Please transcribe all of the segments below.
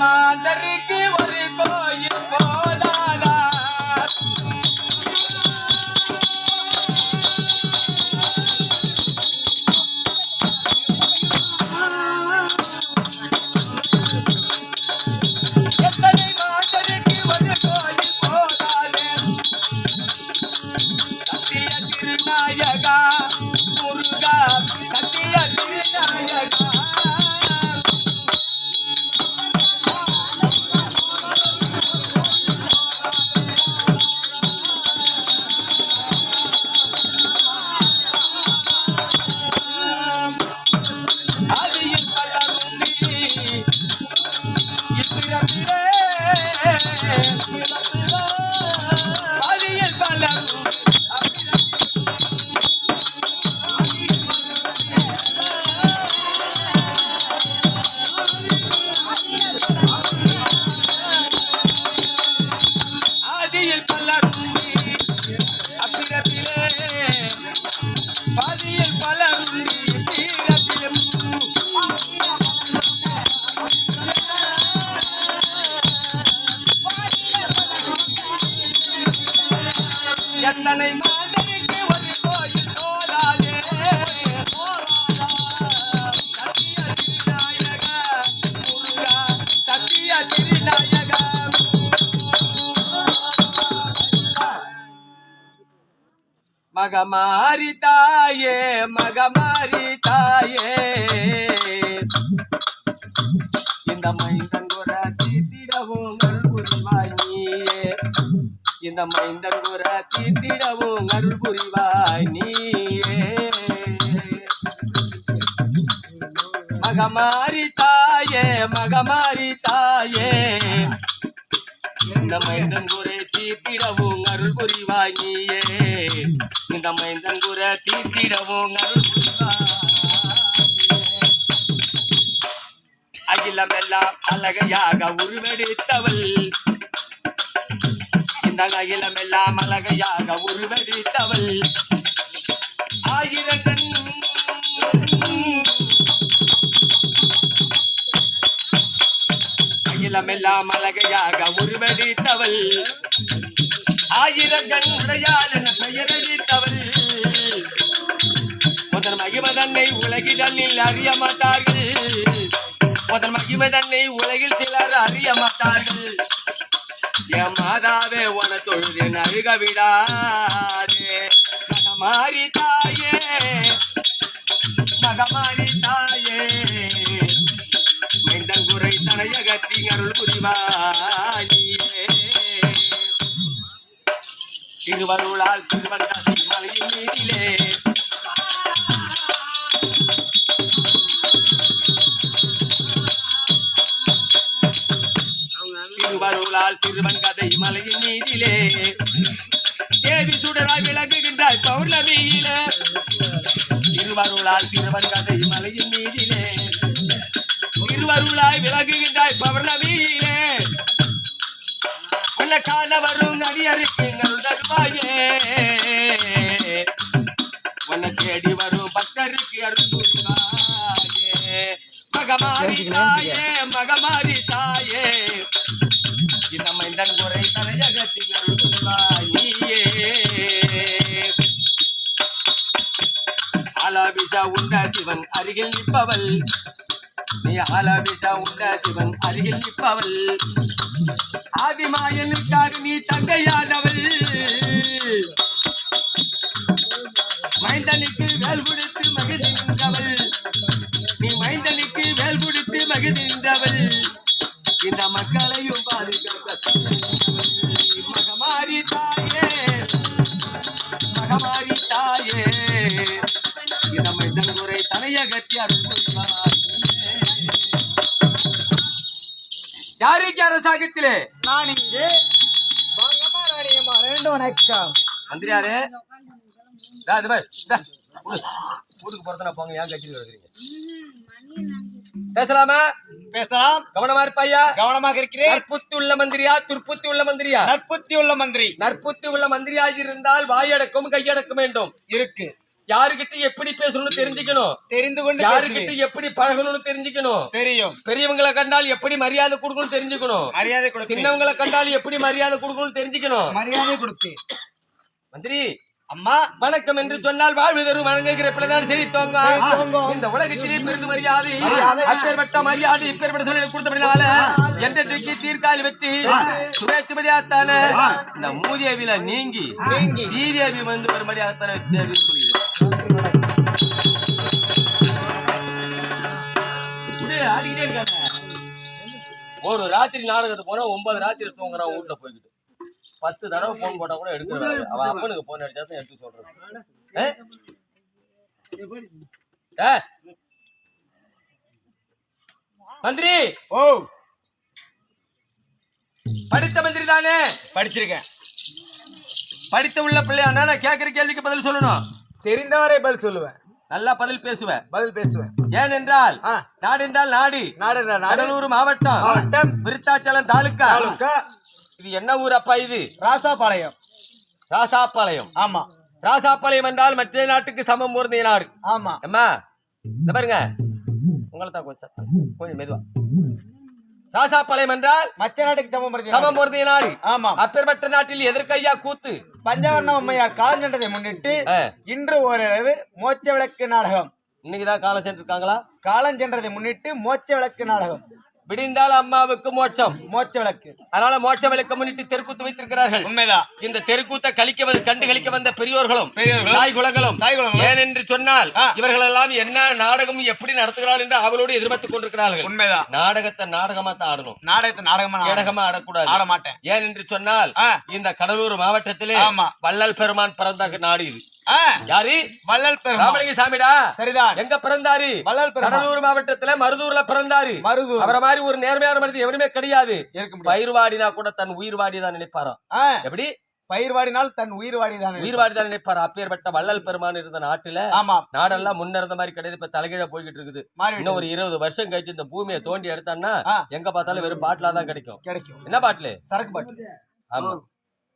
மாதருக்கு ஒரு கோயில் போதாதா மகமாரி தாயே மகமாரி தாயே இந்த மைந்தன் குர தீத்திடவும் அருள் புரிவாய் நீயே. இந்த மைந்தன் குர தீத்திடவும் அருள் புரிவாய் நீயே. மகமாரி தாயே மகமாரி தாயே இந்த மைந்தன் குறை தீர்த்திடவும் அருள் புரிவாய் நீயே இந்த மைந்தன் குறை தீர்த்திடவும் அருள் அகிலமெல்லாம் அழகையாக உருவெடுத்தவள். இந்த அகிலமெல்லாம் அழகையாக உருவெடுத்தவள். ஆயிரத்தன் நிலமெல்லாம் அழகையாக உருவடித்தவள். ஆயிரங்கண் உடையாள் என பெயரடித்தவள். முதல் மகிம தன்னை அறிய மாட்டார்கள். முதன் மகிமதன்னை உலகில் சிலர் அறிய மாட்டார்கள். என் மாதாவே உன தொழுது நழுக விடாதே மாறிதா Thank you. தேடி வரும் பக்தருக்கு அருள் புரிவாயே மகமாரி தாயே மகமாரி தாயே இந்த மைந்தன் குறை தலையகத்தில் அருள் புரிவாயே ஆலாபிஷா உண்ட சிவன் அருகில் நிற்பவள். நீ ஆலாபிஷா உண்ட சிவன் அருகில் நிற்பவள். ஆதிமாயனுக்காக நீ தங்கையானவள். மைந்தனுக்கு வேல் கொடுத்து மகிழ்ந்து நின்றவள். நீ மைந்தனுக்கு வேல் கொடுத்து மகிழ்ந்து நின்றவள். இந்த மக்களையும் பாதுகாக்க மகமாரி தாயே மகமாரி தாயே. இந்த மைந்தன் குறை தலையகத்தி அருள். யாருக்கு அரசாங்கத்திலே? நான் இங்கே. வணக்கம். மந்திரியாரு இது உடு. வீட்டுக்கு போறதுனா போங்க ஏன் கட்சியில் இருக்கிறீங்க பேசலாமா? பேசலாம். கவனமா இருப்பாயா கவனமாக இருக்கிறேன். நற்புத்தி உள்ள மந்திரியா துர்ப்புத்தி உள்ள மந்திரியா? நற்புத்தி உள்ள மந்திரி. நற்புத்தி உள்ள மந்திரியாக இருந்தால் வாயடக்கம் கையடக்கம் வேண்டும். இருக்கு. யாருகிட்ட எப்படி பேசணும்னு தெரிஞ்சுக்கணும்? தெரிந்து கொண்டு யாருகிட்ட. எப்படி பழகணும்னு தெரிஞ்சுக்கணும்? தெரியும். பெரியவங்களை கண்டால் எப்படி மரியாதை கொடுக்கணும்னு தெரிஞ்சுக்கணும்? மரியாதை சின்னவங்களை கண்டால் எப்படி மரியாதை கொடுக்கணும்னு தெரிஞ்சுக்கணும்? மரியாதை கொடுப்பேன். மந்திரி அம்மா வணக்கம் என்று சொன்னால் வாழ்வு தரும் வணங்குகிற பிள்ளைதான் செழித்தோங்க. இந்த உலகத்திலே பெருந்து மரியாதை மரியாதை. அப்பேற்பட்ட மரியாதை இப்பேற்பட்ட சூழலை கொடுத்தபடினால என்றைக்கு தீர்க்கால் வெற்றி சுவேச்சுமதியாத்தான இந்த மூதேவில நீங்கி நீங்கி. சீதேவி வந்து இருக்காங்க. ஒரு ராத்திரி நாடகத்துக்கு போனா ஒன்பது ராத்திரி தூங்குறான் வீட்டுல போய்கிட்டு பத்து தடவை போன் போட்டா கூட எடுக்கிறாரு அவன் அப்பனுக்கு போன் அடிச்சா தான் எடுத்து? ஏ? மந்திரி! ஓ! படித்த மந்திரி தானே? படிச்சிருக்கேன். படித்த உள்ள பிள்ளையானா நான் கேட்கிற கேள்விக்கு பதில் சொல்லணும். தெரிந்தவரை பதில் சொல்லுவேன். நல்லா பதில் பேசுவேன். பதில் பேசுவேன். ஏனென்றால் ஆ. நாடு. என்றால் நாடு. நாடு கடலூர் மாவட்டம். மாவட்டம். விருத்தாச்சலம் தாலுக்கா. இது என்ன ஊர் அப்பா இது? ராசாபாளையம். ராசாப்பாளையம் ஆமா. ராசாப்பாளையம் என்றால் மற்ற நாட்டுக்கு சமம் பொருந்திய நாடு ஆமா. அம்மா இந்த பாருங்க. உங்களை தான் கொஞ்சம். கொஞ்சம் மெதுவா. ராசாப்பாளையம் என்றால் மச்ச நாட்டுக்கு சமம் படுத்தி சமம் பொருந்திய நாடு ஆமாம் அப்பேற்பட்ட நாட்டில் எதற்கையா கூத்து. பஞ்சவர்ண அம்மையார் காலஞ்சென்றதை முன்னிட்டு ஆ. இன்று ஓரிரவு மோட்ச விளக்கு நாடகம். இன்னைக்குதான் காலம் சென்றிருக்காங்களா? காலஞ்சென்றதை முன்னிட்டு மோட்ச விளக்கு நாடகம். விடிந்தால் அம்மாவுக்கு மோட்சம். மோட்ச விளக்கு. அதனால மோட்ச விளக்க முன்னிட்டு தெருக்கூத்து வைத்திருக்கிறார்கள். உண்மைதான். இந்த தெருக்கூத்த கழிக்க வந்து கண்டு கழிக்க வந்த பெரியோர்களும் தாய் குலங்களும் குலங்களும், ஏனென்று சொன்னால். இவர்கள் எல்லாம் என்ன நாடகம் எப்படி நடத்துகிறார்கள் என்று அவளோடு எதிர்பார்த்துக் கொண்டிருக்கிறார்கள். உண்மைதான். நாடகத்தை நாடகமா தான் ஆடணும். நாடகத்தை நாடகமா நாடகமா ஆடக்கூடாது. ஆட மாட்டேன். ஏன் என்று சொன்னால். இந்த கடலூர் மாவட்டத்திலே. வள்ளல் பெருமான் பிறந்த நாடு இது. யாரு? வள்ளல் பெருமாள். ராமலிங்க சாமிடா. சரிதான். எங்க பிறந்தாரு? வள்ளல் கடலூர் மாவட்டத்துல மருதூர்ல பிறந்தாரு. மருதூர். அவரை மாதிரி ஒரு நேர்மையான மனிதன் எவனுமே கிடையாது. பயிர் வாடினா கூட தன் உயிர் வாடிதான் நினைப்பாராம். எப்படி? பயிர் வாடினால் தன் உயிர் வாடிதான் உயிர் வாடிதான் நினைப்பாரு அப்பேற்பட்ட வள்ளல் பெருமான் இருந்த நாட்டுல ஆமா. நாடெல்லாம் முன்ன இருந்த மாதிரி கிடையாது. இப்ப தலைகீழ போய்கிட்டு இருக்குது. இன்னும் ஒரு இருபது வருஷம் கழிச்சு இந்த பூமியை தோண்டி எடுத்தான்னா. எங்க பார்த்தாலும் வெறும் பாட்டிலா தான் கிடைக்கும். கிடைக்கும். என்ன பாட்டிலு? சரக்கு பாட்டு. ஆமா.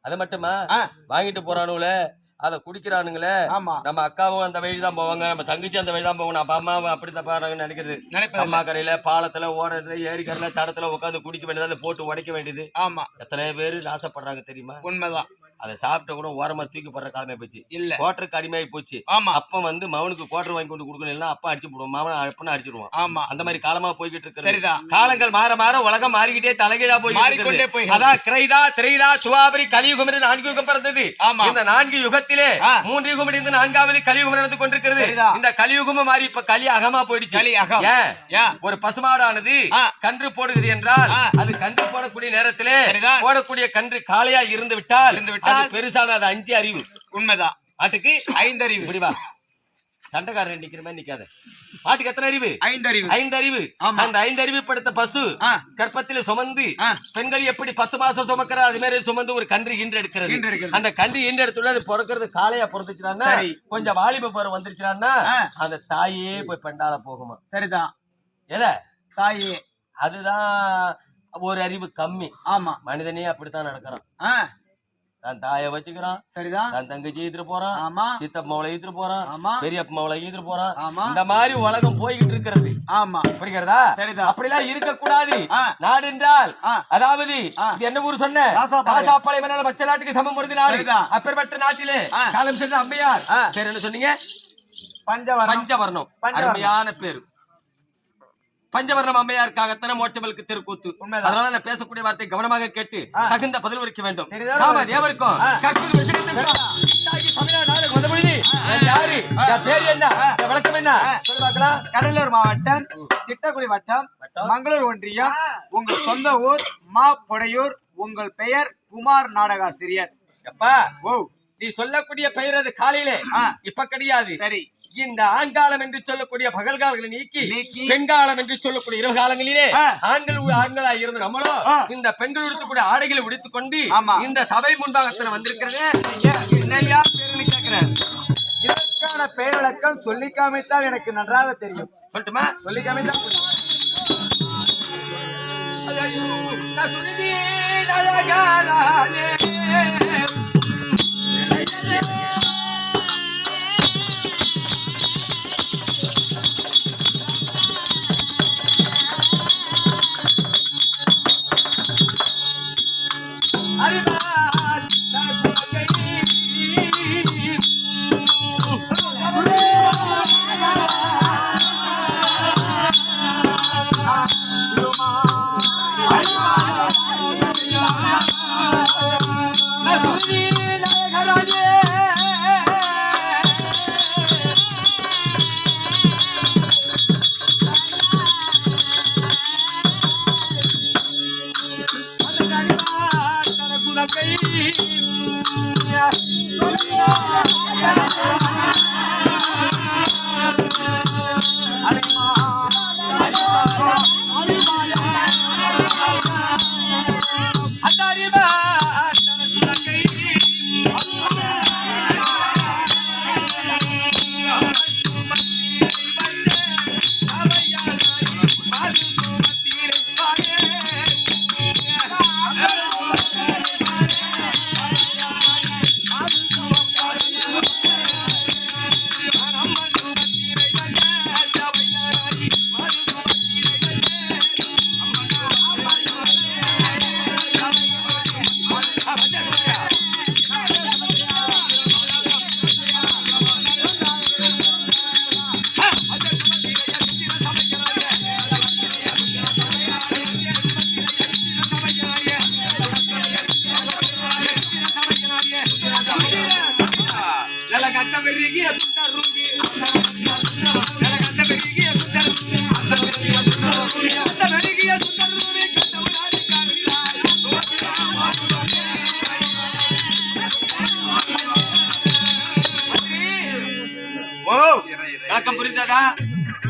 அது மட்டுமா? வாங்கிட்டு போறானுங்களே. அதை குடிக்கிறானுங்களே. ஆமா. நம்ம அக்காவும் அந்த வழி தான் போவாங்க. நம்ம தங்கச்சி அந்த வழி தான் போவாங்க. நம்ம அம்மாவும் அப்படி தப்பாங்க நினைக்கிறது. அம்மா கரையில பாலத்துல ஓரத்துல ஏரிக்கரையில தடத்துல உட்காந்து குடிக்க வேண்டியது அதை போட்டு உடைக்க வேண்டியது. ஆமா. எத்தனை பேரு நாசப்படுறாங்க தெரியுமா? உண்மைதான். அதை சாப்பிட்ட கூட ஓரமா தூக்கி போடுற காலமே போச்சு. இல்ல. கோட்டருக்கு அடிமையாகி போச்சு. ஆமா. அப்பன் வந்து மவனுக்கு கோட்டர் வாங்கி கொண்டு கொடுக்கணும். அப்பா அடிச்சு போடுவோம் மவன் அப்பன்னு அடிச்சிடுவான் ஆமா. அந்த மாதிரி காலமா போய்கிட்டு இருக்கு சரிதான் காலங்கள் மாற மாற உலகம் மாறிக்கிட்டே தலைகீழா போய் மாறிக்கொண்டே போய்கிறது. அதான் கிரைதா திரைதா சுவாபரி கலியுகம் என்று நான்கு யுகம் பிறந்தது. ஆமா. இந்த நான்கு யுகத்திலே. மூன்று யுகம் இருந்து நான்காவது கலியுகம் நடந்து கொண்டிருக்கிறது. இந்த கலியுகமும் மாறி இப்ப கலி அகமா போயிடுச்சு. களி அகம். ஒரு பசுமாடானது. கன்று போடுகிறது என்றால். அது கன்று போடக்கூடிய நேரத்திலே. போடக்கூடிய கன்று காளையா இருந்து விட்டால் இருந்து விட்டால் அது பெருசான? அது அஞ்சு அறிவு. உண்மைதான். ஆட்டுக்கு ஐந்தறிவு. முடிவா சண்டைக்காரன் நிக்கிற மாதிரி நிக்காத. ஆட்டுக்கு எத்தனை அறிவு? ஐந்தறிவு. ஐந்து அறிவு ஆமா. அந்த ஐந்து அறிவு படுத்த பசு ஆ. கற்பத்திலே சுமந்து. பெண்கள் எப்படி பத்து மாசம் சுமக்கிற அது மாதிரி சுமந்து ஒரு கன்று ஈன்று எடுக்கிறது. அந்த கன்று ஈன்று எடுத்துள்ள அது பிறக்கிறது காளையா பிறந்துச்சுனா. கொஞ்சம் வாலிப பருவம் வந்துருச்சுனா. அந்த தாயே போய் பெண்டால போகுமா? சரிதான். எதை? தாயே. அதுதான் ஒரு அறிவு கம்மி. ஆமா. மனிதனே அப்படித்தான் நடக்கிறான். தன் தாயை வச்சுக்கிறான். சரிதான் தன் தங்கச்சி ஈத்துட்டு போறான். ஆமா. சித்தம்மாவளை ஈத்துட்டு போறான். ஆமா. பெரியப்பம்மாவளை ஈத்துட்டு போறான். ஆமா. இந்த மாதிரி உலகம் போய்கிட்டு இருக்கிறது. ஆமா. புரிகிறதா? சரிதான். அப்படிலாம் இருக்கக்கூடாது. ஆ. நாடு என்றால். அதாவது என்ன ஊர் சொன்ன. ராசாப்பாளையம் என்னால் மற்ற நாட்டுக்கு சமம் வருது நாடு. அப்பேற்பட்ட நாட்டிலே. காலம் சென்ற அம்மையார். பேர் என்ன சொன்னீங்க? பஞ்சவர்ணம். பஞ்சவர்ணம். அருமையான பேரு. பஞ்சவர்ணம் அம்மையாருக்காகத்தானே மோட்சமலுக்கு தெருக்கூத்து. அதனால நான் பேசக்கூடிய வார்த்தை கவனமாக கேட்டு. தகுந்த பதில் உரைக்க வேண்டும்? ராம தேவருக்கும் என்ன? விளக்கம் கடலூர் மாவட்டம் திட்டக்குடி வட்டம் வட்டம். மங்களூர் ஒன்றியம் உங்கள் சொந்த ஊர் மா பொடையூர் உங்கள் பெயர் குமார் நாடகாசிரியர். எப்பா? ஓ. நீ சொல்லக்கூடிய பெயர் அது காலையிலே. இப்ப கிடையாது சரி இந்த ஆண்காலம் என்று சொல்லக்கூடிய பகல்காலங்களை நீக்கி நீக்கி. பெண்காலம் என்று சொல்லக்கூடிய இரவு காலங்களிலே. ஆண்கள் ஒரு ஆண்களா இருந்த நம்மளும். இந்த பெண்கள் உடுத்தக்கூடிய ஆடைகளை உடுத்துக் கொண்டு. இந்த சபை முன்பாகத்துல வந்திருக்கிறது என்னையா பேருன்னு கேக்குறேன் இதற்கான பெயர் விளக்கம் சொல்லி எனக்கு நன்றாக தெரியும் சொல்லட்டுமா சொல்லி காமித்தால் புரியும். நான் சுருதி அழகானே.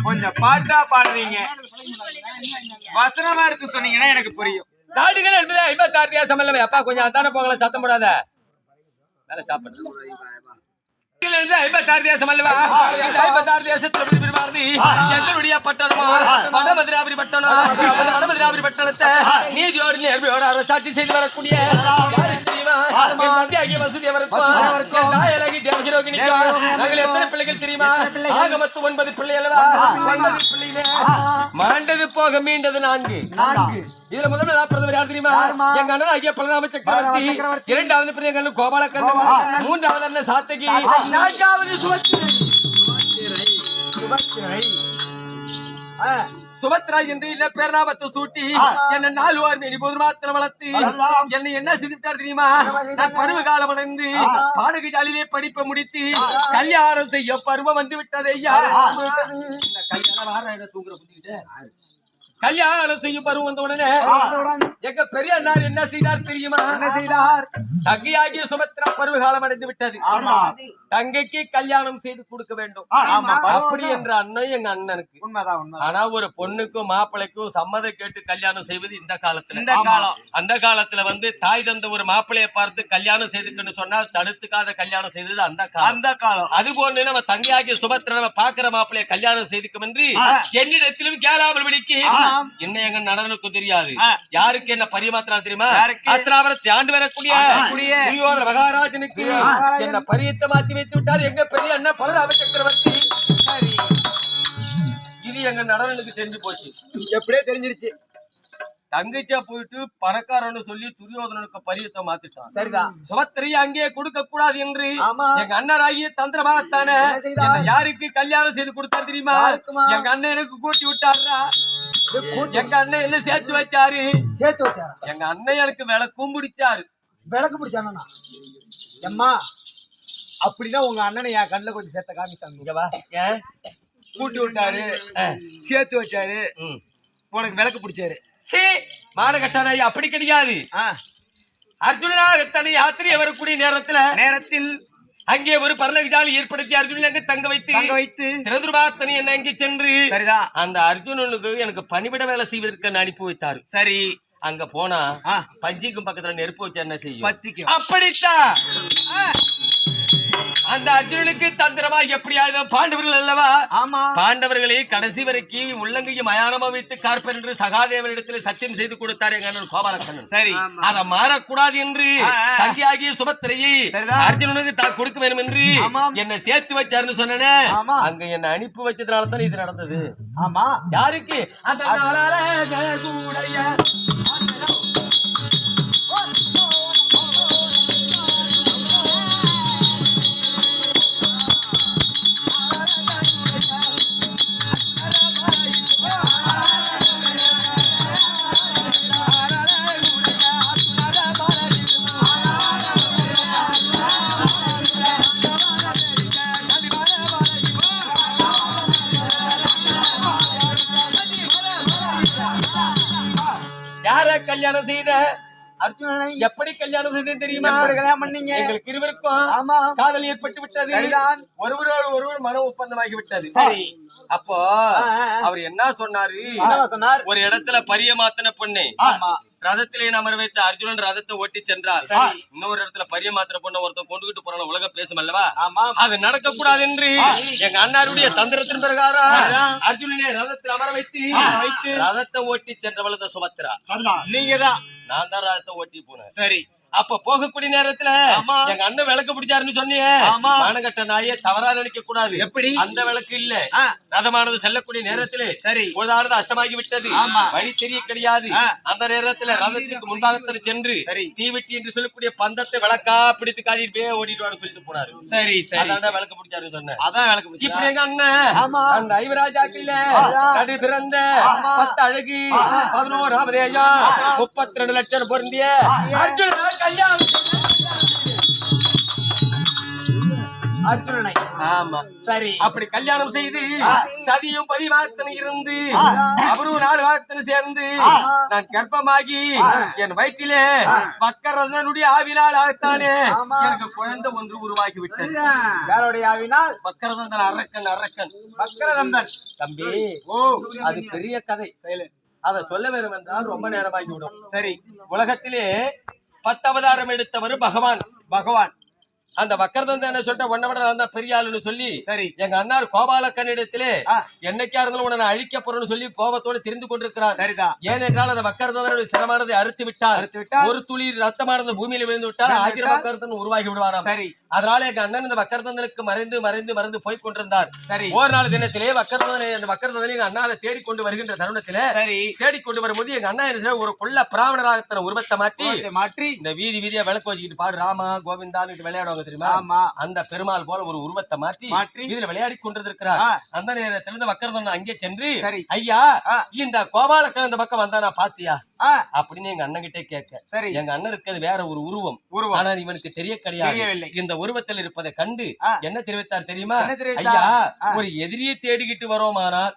கொஞ்சம் பாட்டா பாடுறீங்க. வசனமா எடுத்து சொன்னீங்கன்னா எனக்கு புரியும். நாடுகள் என்பது ஐம்பத்தாறு தேசம் அல்லவே. அப்பா கொஞ்சம் அதான போகல சத்தம் போடாத. வேலை சாப்பிடு. பட்டணத்தை நீதியோடு நேர்மையோடு அரசாட்சி செய்து வரக்கூடிய. தந்தையாகிய தாயழகி தேவகிரோகினிக்கும் நாங்கள் எத்தனை பிள்ளைகள் தெரியுமா? ஆக மொத்தம் ஒன்பது பிள்ளை அல்லவா? ஒன்பது பிள்ளைகளே. மாண்டது போக மீண்டது நான்கு. நான்கு. இதுல முதல்ல பிரதமர் யார் தெரியுமா? எங்க அண்ணன் ஐயா பலராம சக்கரவர்த்தி. இரண்டாவது பிரிய கண்ணு கோபால கண்ணு மூன்றாவது அண்ணன் சாத்தகி. நான்காவது சுபத்திரை. சுபத்ரா என்று இல்ல பேராபத்தை சூட்டி. என்ன நாலு வாரம் மேனி போது மாத்திரம் வளர்த்து. என்னை என்ன செய்துட்டார் தெரியுமா? நான் பருவ காலம் அடைந்து பாடகு ஜாலிலே படிப்பை முடித்து கல்யாணம் செய்ய பருவம் வந்து விட்டது ஐயா கல்யாணம் வார தூங்குற புத்திக்கிட்டு. கல்யாணம் செய்யும் பருவம் வந்த உடனே எங்க பெரிய அண்ணார் என்ன செய்தார் தெரியுமா? என்ன செய்தார்? தங்கையாகிய சுபத்ரா பருவ காலம் அடைந்து விட்டது. தங்கைக்கு கல்யாணம் செய்து கொடுக்க வேண்டும். அப்படி என்ற அண்ணன் எங்க அண்ணனுக்கு. ஆனா ஒரு பொண்ணுக்கும் மாப்பிள்ளைக்கும் சம்மதம் கேட்டு கல்யாணம் செய்வது இந்த காலத்துல. இந்த காலம். அந்த காலத்துல வந்து தாய் தந்த ஒரு மாப்பிள்ளைய பார்த்து கல்யாணம் செய்துக்கன்னு சொன்னால் தடுத்துக்காத கல்யாணம் செய்தது அந்த காலம். அந்த காலம். அது போன்று நம்ம தங்கையாகிய சுபத்திர நம்ம பாக்குற மாப்பிள்ளைய கல்யாணம் செய்துக்கும் என்று என்னிடத்திலும் கேளாமல் விடிக்கு என்ன எங்க நடனுக்கும் தெரியாது. யாருக்கு என்ன பரிமாத்திரா தெரியுமா? அஸ்திராபுரத்தை ஆண்டு வரக்கூடிய மகாராஜனுக்கு என்ன பரியத்தை மாத்தி வைத்து விட்டார். எங்க பெரிய அண்ணன் பலராம சக்கரவர்த்தி. இது எங்க நடனுக்கு தெரிஞ்சு போச்சு. எப்படியே தெரிஞ்சிருச்சு. தங்கச்சியா போயிட்டு பணக்காரன்னு சொல்லி துரியோதனனுக்கு பரியத்தை மாத்திட்டான். சரிதான் சுபத்திரையை அங்கே கொடுக்க கூடாது என்று. எங்க அண்ணராகிய தந்திரமாகத்தானே யாருக்கு கல்யாணம் செய்து கொடுத்தாரு தெரியுமா? எங்க அண்ணன் எனக்கு கூட்டி விட்டாருடா எங்க அண்ணன் என்ன சேர்த்து வச்சாரு? சேர்த்து வச்சாரா? எங்க அண்ணன் எனக்கு விளக்கும் பிடிச்சாரு விளக்கு பிடிச்சானா எம்மா அப்படின்னா உங்க அண்ணனை என் கண்ணுல கொஞ்சம் சேர்த்த காமிச்சாங்க. இங்க வா. ஏன் கூட்டி விட்டாரு. சேர்த்து வச்சாரு. ம். உனக்கு விளக்கு பிடிச்சாரு. சீ மாடகட்டானாய் அப்படி கிடையாது. ஆ, அர்ஜுனனாகத்தானே யாத்திரை வரக்கூடிய நேரத்துல நேரத்தில் அங்கே ஒரு பர்ணகிஜாலி ஏற்படுத்தி அர்ஜுனன் அங்க தங்க வைத்து தங்க வைத்து திரதுருபாத்தனி என்ன அங்கே சென்று சரிதான் அந்த அர்ஜுனனுக்கு எனக்கு பணிவிட வேலை செய்வதற்கு அனுப்பி வைத்தாரு. சரி. அங்க போனா பஞ்சிக்கும் பக்கத்துல நெருப்பு வச்சு என்ன செய்யும்? அப்படித்தான். அந்த அர்ஜுனனுக்கு தந்திரமா எப்படியாவது பாண்டவர்கள் அல்லவா ஆமா பாண்டவர்களை கடைசி வரைக்கும் உள்ளங்கையும் மயானமா வைத்து கார்பர் என்று சகாதேவனிடத்தில் சத்தியம் செய்து கொடுத்தார் எங்க அண்ணன் கோபாலக்கண்ணன் சரி அதை மாறக்கூடாது என்று. தங்கியாகிய சுபத்திரையை. அர்ஜுனனுக்கு தான் கொடுக்க வேண்டும் என்று. என்னை சேர்த்து வச்சாருன்னு சொன்னேனே. அங்க என்ன அனுப்பி வச்சதுனால தான் இது நடந்தது ஆமா யாருக்கு அந்த அர்ஜுனனை எப்படி கல்யாணம் செய்தேன் தெரியுமா? கல்யாணம் பண்ணீங்க? எங்களுக்கு இருவருக்கும் ஆமா. காதல் ஏற்பட்டு விட்டது. ஒருவரோடு ஒருவர் மன ஒப்பந்தமாகி விட்டது. சரி. அப்போ. அவர் என்ன சொன்னாரு? என்னவா சொன்னார்? ஒரு இடத்துல பரிய மாத்தின பொண்ணு. ஆமா. ரதத்திலே அமர வைத்த அர்ஜுனன் ரதத்தை ஓட்டி சென்றார். இன்னொரு இடத்துல பரிய மாத்திர பொண்ணை ஒருத்தன் கொண்டுகிட்டு போறான உலகம் பேசும் அல்லவா? அது நடக்க கூடாது என்று எங்க அண்ணாருடைய தந்திரத்தின் பிரகாரம் அர்ஜுனனை ரதத்தில் அமர வைத்து வைத்து. ரதத்தை ஓட்டி சென்றவளத சுபத்திரா நீங்க தான் நான் தான் ரதத்தை ஓட்டி போனேன். சரி. அப்ப போகக்கூடிய நேரத்துல. எங்க அண்ணன் விளக்கு பிடிச்சாருன்னு சொன்னியே. மானகட்ட நாயே தவறா நினைக்க கூடாது. எப்படி? அந்த விளக்கு இல்ல. ரதமானது செல்லக்கூடிய நேரத்திலே சரி. பொழுதானது அஷ்டமாகி விட்டது. வழி தெரிய கிடையாது. அந்த நேரத்துல ரதத்துக்கு முன்பாகத்தில் சென்று. தீவெட்டி என்று சொல்லக்கூடிய பந்தத்தை விளக்கா பிடித்து காட்டிட்டு போய் ஓடிட்டு சொல்லிட்டு போனாரு. சரி சரி. அதான் விளக்கு பிடிச்சாருன்னு சொன்னேன். அதான் விளக்கு இப்படி எங்க அண்ணன். அந்த ஐவராஜாக்கில நடு பிறந்த பத்து அழகு பதினோராவது ஐயா முப்பத்தி ரெண்டு லட்சம் பொருந்திய அர்ஜுன கல்யாணம் அர்ஜுனனை ஆமா. சரி. அப்படி கல்யாணம் செய்து சதியும் பதிவாத்தனை இருந்து அவரும் நாலு வாரத்தனை சேர்ந்து நான் கர்ப்பமாகி என் வயிற்றிலே பக்கரதனுடைய ஆவினால் ஆகத்தானே. எனக்கு குழந்தை ஒன்று உருவாகி விட்டது யாருடைய ஆவினால்? பக்கரதன் அரக்கன் அரக்கன். பக்கரதந்தன் தம்பி ஓ. அது பெரிய கதை. அதை சொல்ல வேண்டும் என்றால் ரொம்ப நேரமாகி விடும் சரி. உலகத்திலே பத்து அவதாரம் எடுத்தவர் பகவான். பகவான். அந்த வக்கரதன் என்ன சொல்லிட்ட? உன்னை விட நான் தான் பெரிய ஆளுன்னு சொல்லி சரி. எங்க அண்ணார் கோபாலக்கண்ணிடத்திலே ஆ. என்னைக்கா இருந்தாலும் உன்னை நான் அழிக்க போறேன்னு சொல்லி கோபத்தோடு தெரிந்து கொண்டிருக்கிறார். சரிதான் ஏனென்றால் அந்த வக்கரதனுடைய சிரமானதை அறுத்து விட்டார். அறுத்து விட்டார். ஒரு துளி ரத்தமானது பூமியில விழுந்து விட்டால் ஆயிரம். வக்கரதன் உருவாகி விடுவாராம். சரி. அதனால எங்க அண்ணன் இந்த வக்கரதனுக்கு மறைந்து மறைந்து மறைந்து போய் கொண்டிருந்தார். சரி. ஒரு நாள் தினத்திலே வக்கரதனை அந்த வக்கரதனை எங்க அண்ணாவை தேடிக்கொண்டு வருகின்ற தருணத்திலே சரி. தேடிக்கொண்டு வரும்போது எங்க அண்ணா என்ன ஒரு கொள்ள பிராமணராக தன உருவத்தை கோலத்தை மாற்றி இந்த வீதி வீதியா விளக்கு வச்சுக்கிட்டு பாடு. ராமா கோவிந்தான்னு விளையாடுவாங்க தெரியுமா? ஆமா. அந்த பெருமாள் போல ஒரு உருவத்தை மாற்றி மாற்றி இதுல விளையாடி கொண்டிருக்கிறார். அந்த நேரத்துல இருந்து வக்கரதன் அங்கே சென்று. ஐயா. இந்த கோபாலக்கன் இந்த பக்கம் வந்தானா பாத்தியா ஆ. அப்படின்னு எங்க அண்ணன் கிட்டே கேட்க. சரி. எங்க அண்ணன் இருக்கிறது வேற ஒரு உருவம். உருவம். ஆனால் இவனுக்கு தெரிய கிடையாது. இந்த உருவத்தில் இருப்பதை கண்டு. என்ன தெரிவித்தார் தெரியுமா? ஐயா. ஒரு எதிரியை தேடிக்கிட்டு வரோமானால்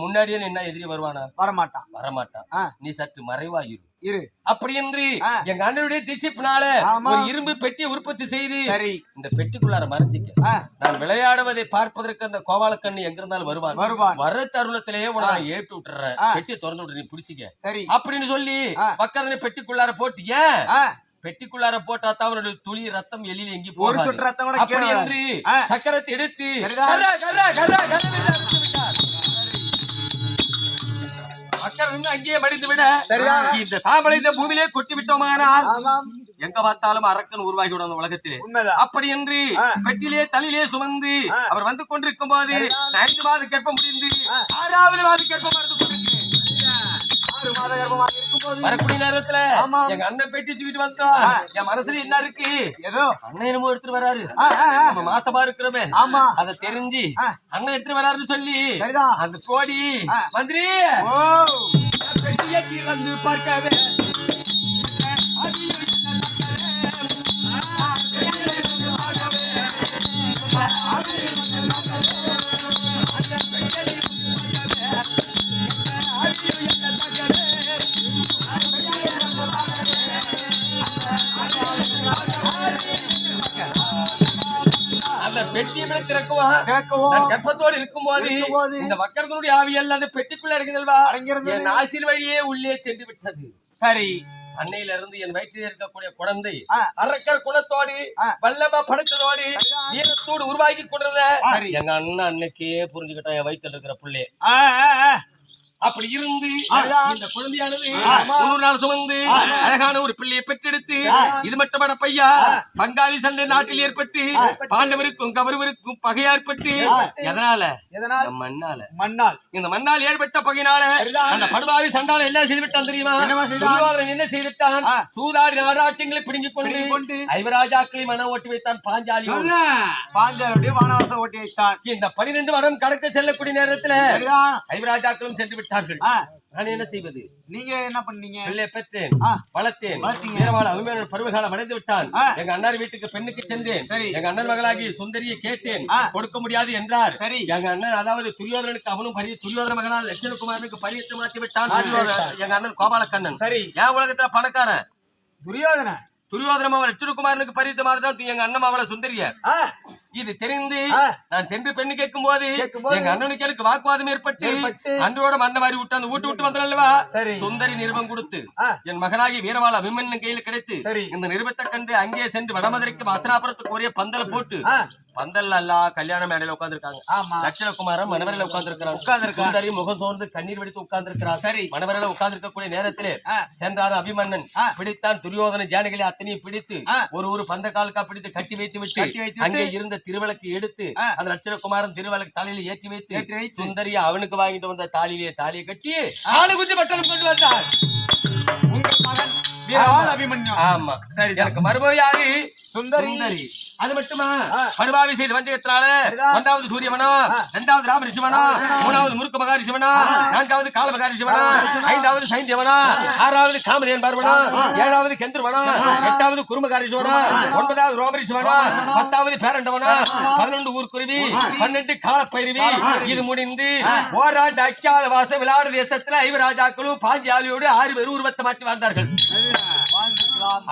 முன்னாடியே என்ன எதிரி வருவானா? வரமாட்டான். வரமாட்டான். நீ சற்று மறைவா இரு அப்படி என்று. எங்க அண்ணனுடைய திச்சிப்பினால. ஒரு இரும்பு பெட்டியை உற்பத்தி செய்து சரி இந்த பெட்டிக்குள்ளார மறைஞ்சிக்க நான் விளையாடுவதை பார்ப்பதற்கு அந்த கோபாலக்கண்ணு எங்க இருந்தாலும் வருவான் வருவான் வர்ற தருணத்திலேயே நான் ஏட்டு விட்டுறேன் ஆ. பெட்டியை திறந்து விட்டு நீ பிடிச்சிக்க சரி அப்படின்னு சொல்லி. பக்கத்துல பெட்டிக்குள்ளார போட்டு ஏன் ஆ பெட்டிக்குள்ளார போட்டா தான் அவனுடைய துளி ரத்தம் எலியில் எங்கி கூட அப்படி என்று. சக்கரத்தை எடுத்து அங்கேயே மடிந்து விட. இந்த சாம்பலை இந்த பூமியிலே கொட்டி விட்டோமானால் எங்க பார்த்தாலும் அரக்கன் உருவாகி விடும் உலகத்திலே அப்படி என்று. பெட்டிலே தலையிலே சுமந்து. அவர் வந்து கொண்டிருக்கும் போது. ஐந்து மாத கற்பம் முடிந்து. ஆறாவது மாத கற்பம் மறந்து வரக்கூடிய நேரத்துல. எங்க அண்ணன் பெட்டி தூக்கிட்டு வந்தா ஆ. என் மனசுல என்ன இருக்கு ஏதோ அண்ணன் என்னமோ எடுத்துட்டு வராரு. நம்ம மாசமா இருக்கிறோமே ஆமா அத தெரிஞ்சு. அண்ணன் எடுத்துட்டு வராருன்னு சொல்லி அந்த கோடி. மந்திரி திறந்து பார்க்கவே. அது பெட்டியை போய் திறக்குவான் திறக்கவும் கர்ப்பத்தோடு இருக்கும்போது இந்த மக்களுடைய ஆவியல் அந்த பெட்டிக்குள்ள இருக்குதல்வா அடங்கியிருந்தது. என் ஆசிர் வழியே உள்ளே சென்று விட்டது சரி அன்னையில இருந்து என் வயிற்றில் இருக்கக்கூடிய குழந்தை. அரக்கர். வல்லப படைத்ததோடு சரிதான். வீரத்தோடு உருவாக்கி சரி. எங்க அண்ணன் அன்னைக்கே புரிஞ்சுக்கிட்டான் என் வயித்துல இருக்கிற புள்ளே. அப்படி இருந்து. இந்த குழந்தையானது நாள் சுமந்து அழகான ஒரு பிள்ளையை பெற்றெடுத்து இது மட்டுமட பையா பங்காளி சண்டை நாட்டில் ஏற்பட்டு பாண்டவருக்கும் கௌரவருக்கும் பகை ஏற்பட்டு எதனால? மண்ணால. மண்ணால். இந்த மண்ணால் ஏற்பட்ட பகையினால. அந்த படுபாவி சண்டால என்ன செய்து விட்டான் தெரியுமா என்ன செய்துவிட்டான்? ஆ. சூதாடி நாடாட்சியங்களை பிடுங்கிக் கொண்டு ஐவராஜாக்களை மனம் ஓட்டி வைத்தான் பாஞ்சாலியோடு பாஞ்சாலுடைய வானவாசம் ஓட்டி வைத்தான். இந்த பனிரெண்டு வரம் கடக்க செல்லக்கூடிய நேரத்துல ஐவராஜாக்களும் சென்று விட்டார்கள் நான் என்ன செய்வது? நீங்க என்ன பண்ணீங்க? பிள்ளை பெற்றேன் வளர்த்தேன். வீரவாள அருமையான பருவகாலம் அடைந்து விட்டான். எங்க அண்ணார் வீட்டுக்கு பெண்ணுக்கு சென்றேன். எங்க அண்ணன் மகளாகி சுந்தரியை கேட்டேன். கொடுக்க முடியாது என்றார். சரி. எங்க அண்ணன் அதாவது துரியோதனுக்கு அவனும் பரி துரியோதன மகனால் லட்சுமணகுமாரனுக்கு பரியத்தை மாற்றி விட்டான். எங்க அண்ணன் கோபாலக்கண்ணன். சரி. என் உலகத்துல பணக்காரன்? துரியோதன? துரியோதன மாவன் லட்சுமணகுமாரனுக்கு பரியத்தை மாத்திட்டான் எங்க அண்ணன் மாவள சுந்தரிய இது தெரிந்து. நான் சென்று பெண்ணு கேட்கும் போது எங்க அண்ணனுக்கு எனக்கு வாக்குவாதம் ஏற்பட்டு அன்றோட மண்ண மாதிரி விட்டு அந்த வீட்டு விட்டு வந்தல்லவா சரி. சுந்தரி நிருபம் கொடுத்து. என் மகனாகி வீரவாள அபிமன்னன் கையில் கிடைத்து. இந்த நிருபத்தை கண்டு அங்கே சென்று வடமதுரைக்கு மசனாபுரத்துக்கு ஒரே பந்தல் போட்டு பந்தல் அல்ல கல்யாண மேடையில உட்கார்ந்திருக்காங்க ஆமா லட்சணகுமாரன் மணவரையில உட்கார்ந்திருக்கிறாங்க உட்கார்ந்திருக்கார். சுந்தரி முகம் சோர்ந்து கண்ணீர் வெடித்து உட்கார்ந்திருக்கிறார் சரி. மணவரையில உட்கார்ந்திருக்கக்கூடிய நேரத்திலே. சென்றார் அபிமன்னன். பிடித்தான் துரியோதன ஜானகிகளை அத்தனையும் பிடித்து. ஒரு ஒரு பந்த காலுக்கா பிடித்து கட்டி வைத்து விட்டு அங்கே இருந்த திருவிளக்கு எடுத்து. அந்த லட்சணகுமாரன் திருவிளக்கு தலையில ஏற்றி வைத்து ஏற்றி வைத்து, சுந்தரி அவனுக்கு வாங்கிட்டு வந்த தாலியிலே தாலியை கட்டி ஆளு குஞ்சு பட்டணம் கொண்டு வந்தார் உங்கள் மகன் அபிமன்யு. ஆமா. சரி எனக்கு மறுபடியாக சுந்தரி. அது மட்டுமா. படுபாவி செய்த வஞ்சகத்தினால சரிதான். ஒன்றாவது சூரியவனா இரண்டாவது ராம ரிஷிவனா மூணாவது முருக்க மகா ரிஷிவனா நான்காவது கால மகா ரிஷிவனா ஐந்தாவது சைந்தியவனா ஆறாவது காமதேவன் பார்வனா? ஏழாவது கெந்திரவனா எட்டாவது குருமகா ரிஷிவனா ஒன்பதாவது ரோம ரிஷிவனா பத்தாவது பேரண்டவனா? பதினொன்று ஊர் குருவி பன்னெண்டு காலப்பயிறுவி இது முடிந்து ஓராண்டு அக்கியால வாச விளையாடு தேசத்துல ஐவராஜாக்களும் பாஞ்சாலியோடு ஆறு பேர் உருவத்தை மாற்றி வாழ்ந்தார்கள்.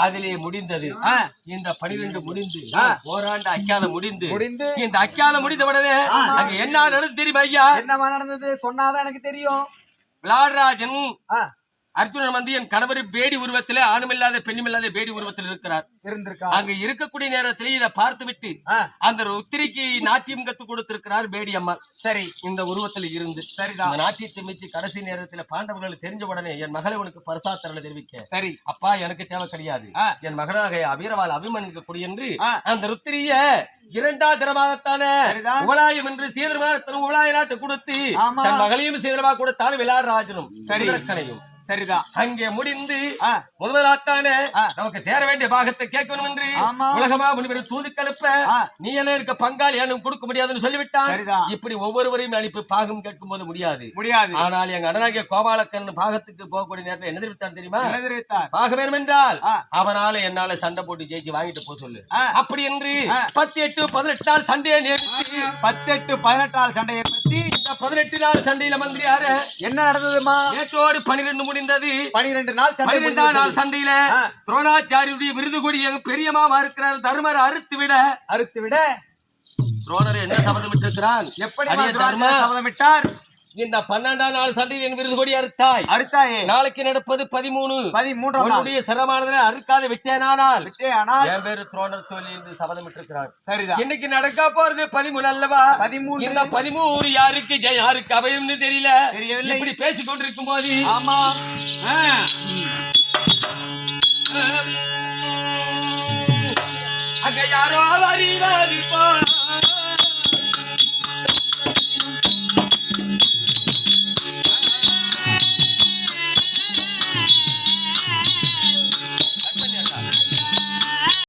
அதிலே முடிந்தது. இந்த பனிரெண்டு முடிந்து ஓராண்டு அக்கியால முடிந்து முடிந்து. இந்த அக்கியால முடிந்த உடனே அங்க என்ன நடந்து தெரியுமா ஐயா? என்னமா நடந்தது? சொன்னாதான் எனக்கு தெரியும். விளாடராஜன் அர்ஜுனன் வந்து என் கணவர் பேடி உருவத்திலே ஆணுமில்லாத பெண்ணுமில்லாத பேடி உருவத்தில் இருக்கிறார். அங்க இருக்கக்கூடிய நேரத்திலே இதை பார்த்து விட்டு அந்த உத்திரிக்கு நாட்டியம் கத்து கொடுத்திருக்கிறார் பேடி அம்மாள். சரி. இந்த உருவத்தில் இருந்து. சரிதான் நாட்டியத்தை மிச்சு கடைசி நேரத்துல பாண்டவர்கள் தெரிஞ்ச உடனே என் மகளை உனக்கு பரிசாத்தரனை தெரிவிக்க. சரி. அப்பா எனக்கு தேவை கிடையாது. என் மகனாக அபீரவால் அபிமனுக்கு கொடி என்று. அந்த ருத்திரிய இரண்டாம் தினமாகத்தானே. உபலாயம் என்று சீதரமாக உபலாய நாட்டு கொடுத்து. தன் மகளையும் சீதரமாக கொடுத்தாலும் விளையாடராஜனும் சரி. குதிரக்கனையும் சரிதான் அங்கே முடிந்து முதலாத்தானே. நமக்கு சேர வேண்டிய பாகத்தை கேட்கணும் என்று. உலகமா முனிவர் தூது கலப்ப. நீ எல்லாம் இருக்க பங்காளி எனக்கு கொடுக்க முடியாதுன்னு சொல்லிவிட்டான். இப்படி ஒவ்வொருவரையும் அனுப்பி பாகம் கேட்கும் போது முடியாது முடியாது ஆனால் எங்க அண்ணனாகிய கோபாலக்கன் பாகத்துக்கு போகக்கூடிய நேரத்தில் என்ன தெரிவித்தான் தெரியுமா என்ன பாக வேணும் என்றால். அவனால என்னால சண்டை போட்டு ஜெயிச்சு வாங்கிட்டு போக சொல்லு. அப்படி என்று. பத்து எட்டு பதினெட்டு நாள் சண்டையை நியமித்து பத்தெட்டு பதினெட்டாள் சண்டை இந்த பதினெட்டு நாள் சண்டையில மந்திரியாரு என்ன நடந்ததுமா நேற்றோடு பனிரெண்டு முடிந்தது. பனிரெண்டு நாள் பனிரெண்டாம் நாள் சண்டையில. துரோணாச்சாரியுடைய விருது கொடி எங்க பெரியமாவா இருக்கிறார் தர்மர் அறுத்து விட அறுத்து விட துரோணர் என்ன சபதம் எப்படி தர்ம சபதமிட்டார் இந்த பன்னெண்டாம் நாள் சண்டையில் என் விருது கொடி அறுத்தாய். அறுத்தாயே. நாளைக்கு நடப்பது பதிமூணு. பதிமூன்றாம் நாள். உன்னுடைய சிரமானதில் அறுக்காத விட்டேனானால். என் பேரு துரோணர் சொல்லி என்று சபதம் இருக்கிறார் சரிதான். இன்னைக்கு நடக்க போறது பதிமூணு அல்லவா? பதிமூன்று. இந்த பதிமூணு யாருக்கு ஜெய யாருக்கு அவையும்னு தெரியல. தெரியவில்லை. இப்படி பேசிக் கொண்டிருக்கும் போது ஆமா. அங்க யாரோ அறிவாரிப்பா